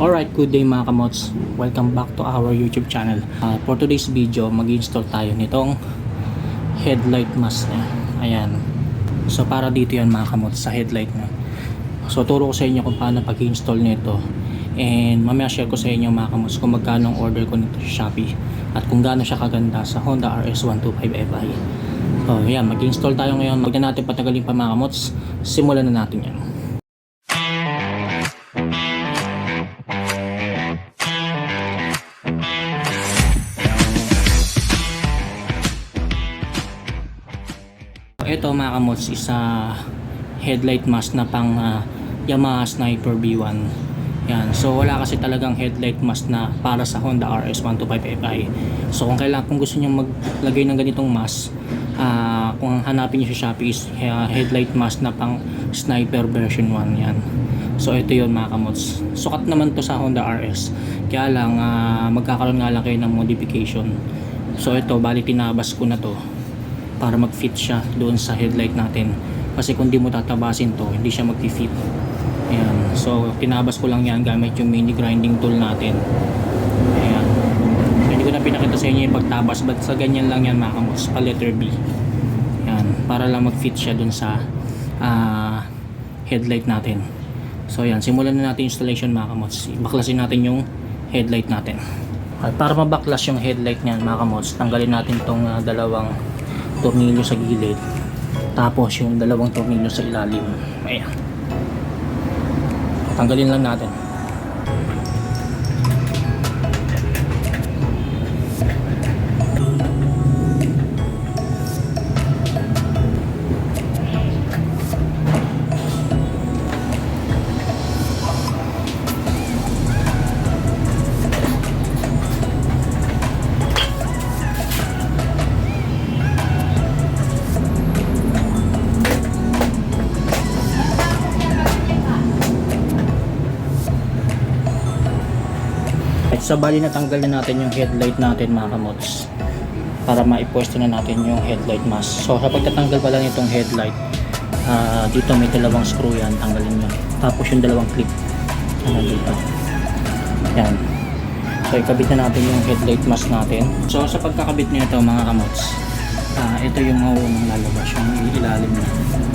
Alright, good day mga kamots. Welcome back to our YouTube channel. Uh, for today's video, mag-install tayo nitong headlight mask niya. Ayan. So para dito yan mga kamots sa headlight niya. So turo ko sa inyo kung paano pag-install nito. And mamaya share ko sa inyo mga kamots kung magkano ang order ko nito sa Shopee. At kung gaano siya kaganda sa Honda RS125 Fi. So yan, mag-install tayo ngayon. Huwag na natin patagalin pa mga kamots. Simulan na natin yan. Ito mga kamots isa headlight mask na pang ah, Yamaha Sniper B1. Yan. So wala kasi talagang headlight mask na para sa Honda RS125 Fi. So kung kailangan kung gusto niyo maglagay ng ganitong mask, ah, kung hanapin niyo sa Shopee is ah, headlight mask na pang Sniper version 1 yan. So ito yon mga kamots. Sukat naman to sa Honda RS. Kaya lang ah, magkakaroon nga lang kayo ng modification. So ito bali tinabas ko na to para mag-fit siya doon sa headlight natin. Kasi kung di mo tatabasin to, hindi siya mag-fit. Ayan. So, tinabas ko lang yan gamit yung mini grinding tool natin. Ayan. Hindi ko na pinakita sa inyo yung pagtabas. But sa ganyan lang yan mga kamos, pa letter B. Ayan. Para lang mag-fit siya doon sa ah, headlight natin. So, ayan. Simulan na natin installation mga kamos. Baklasin natin yung headlight natin. Okay, para mabaklas yung headlight niyan mga kamos, tanggalin natin tong ah, dalawang tornilyo sa gilid. Tapos yung dalawang tornilyo sa ilalim. Ayan. Tanggalin lang natin Sa bali natanggal na natin yung headlight natin mga kamots para maipwesto na natin yung headlight mask. So sa pagtatanggal pala nitong headlight, ah, dito may dalawang screw yan, tanggalin nyo. Tapos yung dalawang clip na dito. Yan. So ikabit na natin yung headlight mask natin. So sa pagkakabit nito mga kamots, ah, ito yung mauunang lalabas, yung ilalim niya.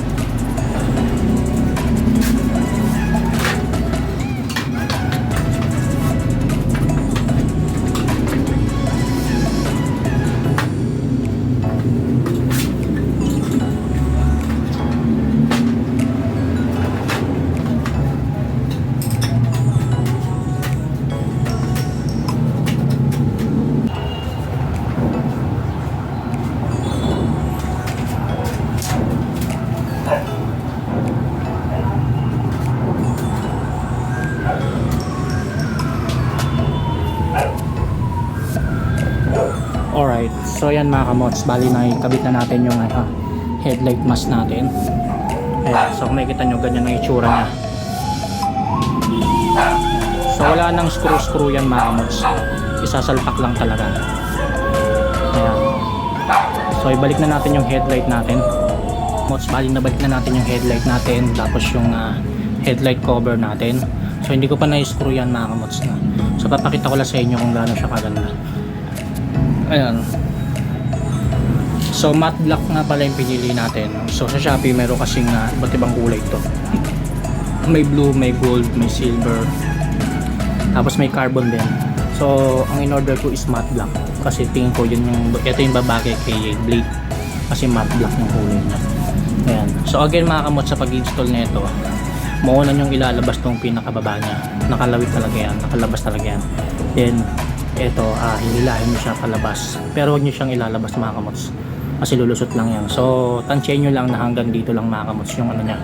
Alright, so yan mga kamots, bali na ikabit na natin yung ah, headlight mask natin. Ayan, so kung makikita nyo, ganyan ang itsura niya. So wala nang screw-screw yan mga kamots. Isasalpak lang talaga. Ayan. So ibalik na natin yung headlight natin. Mods, bali na balik na natin yung headlight natin, tapos yung ah, headlight cover natin. So hindi ko pa na-screw yan mga kamots na. So papakita ko lang sa inyo kung gaano siya kaganda. Ayan. So matte black nga pala yung pinili natin. So sa Shopee meron kasing uh, iba't ibang kulay ito. May blue, may gold, may silver. Tapos may carbon din. So ang in-order ko is matte black. Kasi tingin ko yun yung, ito yung babagay kay Blade. Kasi matte black yung kulay niya. Ayan. So again mga kamot sa pag-install nito, mauna yung ilalabas tong pinakababa niya. Nakalawit talaga yan. Nakalabas talaga yan. Then, ito, ah, hinilahin nyo siya palabas. Pero huwag nyo siyang ilalabas mga kamots. Kasi lulusot lang yan. So, tansyahin nyo lang na hanggang dito lang mga kamots yung ano niya.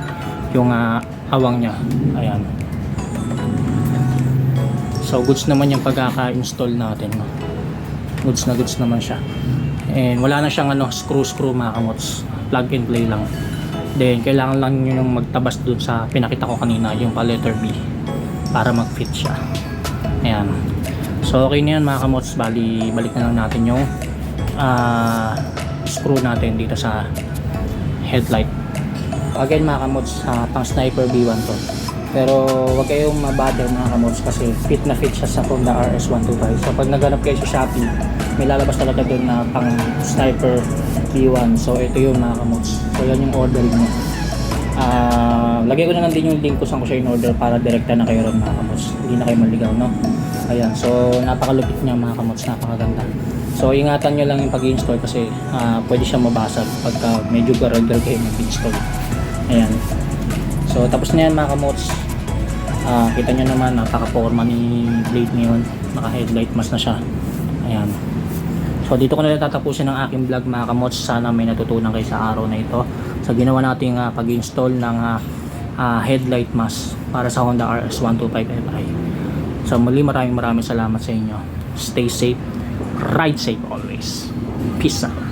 Yung ah, awang niya. Ayan. So, goods naman yung pagkaka-install natin. Goods na goods naman siya. And wala na siyang ano, screw-screw mga kamots. Plug and play lang. Then, kailangan lang nyo yung magtabas dun sa pinakita ko kanina, yung pa letter B. Para mag-fit siya. Ayan. So okay na yan mga kamots, bali balik na lang natin yung ah, screw natin dito sa headlight. Again mga kamots, ah, pang sniper B1 to. Pero wag kayong mabother mga kamots kasi fit na fit siya sa Honda RS125. So pag naghanap kayo sa Shopee, may lalabas talaga doon na pang sniper B1. So ito yung mga kamots. So yan yung order mo. Ah, lagay ko na lang din yung link ko saan ko siya in-order para direkta na kayo ron mga kamots. Hindi na kayo maligaw, no? Ayan, so napakalupit niya mga kamots, napakaganda. So ingatan nyo lang yung pag-install kasi ah, pwede siya mabasag pagka medyo garag kayo mag-install. Ayan. So tapos na yan mga kamots. Ah, kita nyo naman napaka-forma ni blade ngayon. Naka-headlight mask na siya. Ayan. So dito ko na lang tatapusin ang aking vlog mga kamots. Sana may natutunan kayo sa araw na ito. Sa ginawa nating ah, pag-install ng ah, ah, headlight mask para sa Honda RS125Fi. So muli maraming maraming salamat sa inyo. Stay safe. Ride safe always. Peace out.